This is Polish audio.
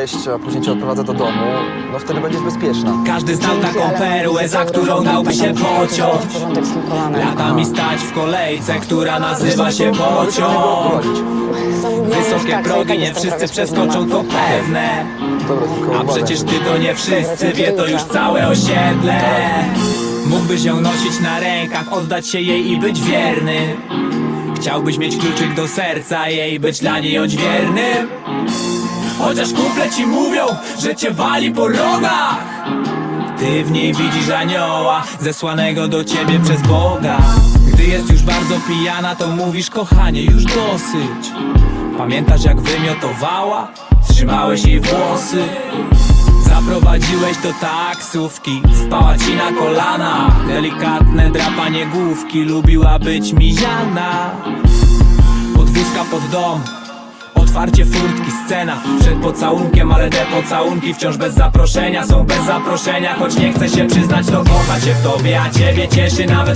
jeść, a później cię odprowadzę do domu, no wtedy będziesz bezpieczna. Każdy znał taką perłę, za którą dałby się pociąć. Porządek z tym kolanem. Latami stać w kolejce, która nazywa się pociąg. Wysokie progi nie wszyscy przeskoczą, to pewne. Dobra, tylko A uważaj. przecież ty to nie wszyscy, wie to już całe osiedle. Mógłbyś ją nosić na rękach, oddać się jej i być wierny. Chciałbyś mieć kluczyk do serca jej, być dla niej odźwiernym Chociaż kumple ci mówią, że cię wali po rogach. Ty w niej widzisz anioła, zesłanego do ciebie przez Boga. Gdy jest już bardzo pijana, to mówisz kochanie, już dosyć. Pamiętasz jak wymiotowała? Trzymałeś jej włosy. Zaprowadziłeś do taksówki Spała ci na kolanach. Delikatne drapanie główki Lubiła być miziana. Podwózka pod dom Otwarcie furtki, scena. Przed pocałunkiem, ale te pocałunki Wciąż bez zaproszenia, są bez zaproszenia Choć nie chcę się przyznać, to kocha cię w tobie A ciebie cieszy nawet